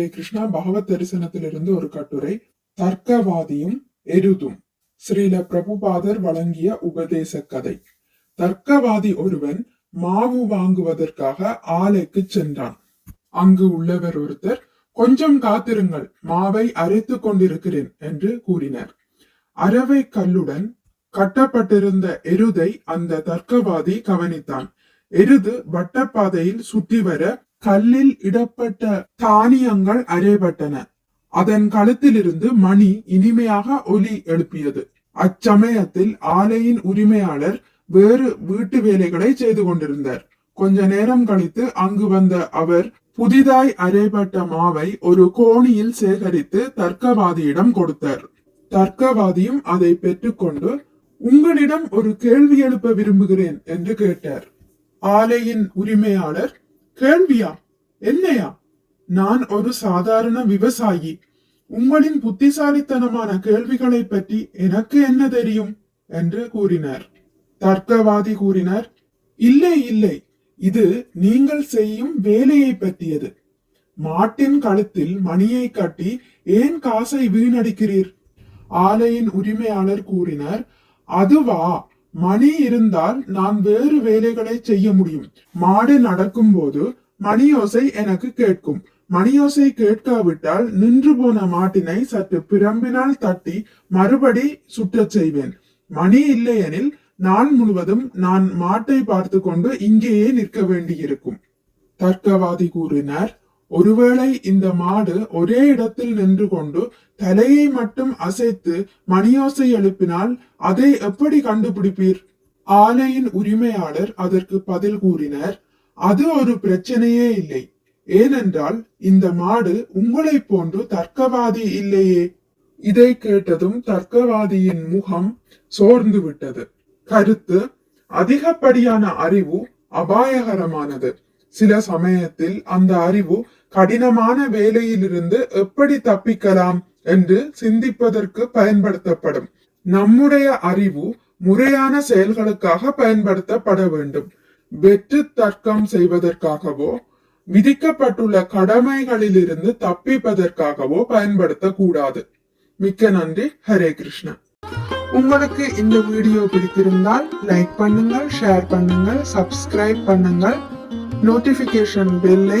ஹரே கிருஷ்ணா பகவத் தரிசனத்திலிருந்து ஒரு கட்டுரை தர்க்கவாதியும் எருதும். ஸ்ரீல பிரபுபாதர் வழங்கிய உபதேச கதை. தர்க்கவாதி ஒருவன் மாவு வாங்குவதற்காக ஆலைக்கு சென்றான். அங்கு உள்ளவர் ஒருத்தர் கொஞ்சம் காத்திருங்கள் மாவை அரைத்து கொண்டிருக்கிறேன் என்று கூறினார். அரவை கல்லுடன் கட்டப்பட்டிருந்த எருதை அந்த தர்க்கவாதி கவனித்தான். எருது வட்டப்பாதையில் சுற்றி வர கல்லில் இடப்பட்ட தானியங்கள் அறையப்பட்டன. அதன் களத்திலிருந்து மணி இனிமையாக ஒலி எழுப்பியது. அச்சமயத்தில் ஆலையின் உரிமையாளர் வேறு வீட்டு வேலைகளை செய்து கொண்டிருந்தார். கொஞ்ச நேரம் கழித்து அங்கு வந்த அவர் புதிதாய் அறையப்பட்ட மாவை ஒரு கோணியில் சேகரித்து தர்க்கவாதியிடம் கொடுத்தார். தர்க்கவாதியும் அதை பெற்றுக்கொண்டு உங்களிடம் ஒரு கேள்வி எழுப்ப விரும்புகிறேன் என்று கேட்டார். ஆலையின் உரிமையாளர் கேள்வியா? என்னையா? நான் ஒரு சாதாரண விவசாயி. உங்களின் புத்திசாலித்தனமான கேள்விகளை பற்றி எனக்கு என்ன தெரியும்? என்று கூறினார். தர்க்கவாதி கூறினார் இல்லை இல்லை. இது நீங்கள் செய்யும் வேலையை பற்றியது. மாட்டின் கழுத்தில் மணியை கட்டி ஏன் காசை வீணடிக்கிறீர்? ஆலையின் உரிமையாளர் கூறினார் அதுவா? மணி இருந்தால் நான் வேறு வேலைகளை செய்ய முடியும். மாடு நடக்கும் போது மணியோசை எனக்கு கேட்கும். மணியோசை கேட்காவிட்டால் நின்று போன மாட்டினை சற்று பிரம்பினால் தட்டி மறுபடி சுற்றச் செய்வேன். மணி இல்லையெனில் நாள் முழுவதும் நான் மாட்டை பார்த்து கொண்டு இங்கேயே நிற்க வேண்டியிருக்கும். தர்க்கவாதி கூறினார் ஒருவேளை இந்த மாடு ஒரே இடத்தில் நின்று கொண்டு தலையை மட்டும் அசைத்து மணியோசை எழுப்பினால் அதை எப்படி கண்டுபிடிப்பீர்? ஆலையின் உரிமையாளர் அதற்கு பதில் கூறினார் அது ஒரு பிரச்சனையே இல்லை. ஏனென்றால் இந்த மாடு உங்களைப் போன்று தர்க்கவாதி இல்லையே. இதை கேட்டதும் தர்க்கவாதியின் முகம் சோர்ந்து விட்டது கருத்து அதிகப்படியான அறிவு அபாயகரமானது. சில சமயத்தில் அந்த அறிவு கடினமான வேலையிலிருந்து எப்படி தப்பிக்கலாம் என்று சிந்திப்பதற்கு பயன்படுத்தப்படும். நம்முடைய அறிவு முறையான செயல்களுக்காக பயன்படுத்தப்பட வேண்டும். வெற்று தர்க்கம் செய்வதற்காகவோ விதிக்கப்பட்டுள்ள கடமைகளிலிருந்து தப்பிப்பதற்காகவோ பயன்படுத்தக்கூடாது. மிக்க நன்றி. ஹரே கிருஷ்ணா. உங்களுக்கு இந்த வீடியோ பிடித்திருந்தால் லைக் பண்ணுங்கள் ஷேர் பண்ணுங்கள் சப்ஸ்கிரைப் பண்ணுங்கள். நோட்டிபிகேஷன் பெல்லை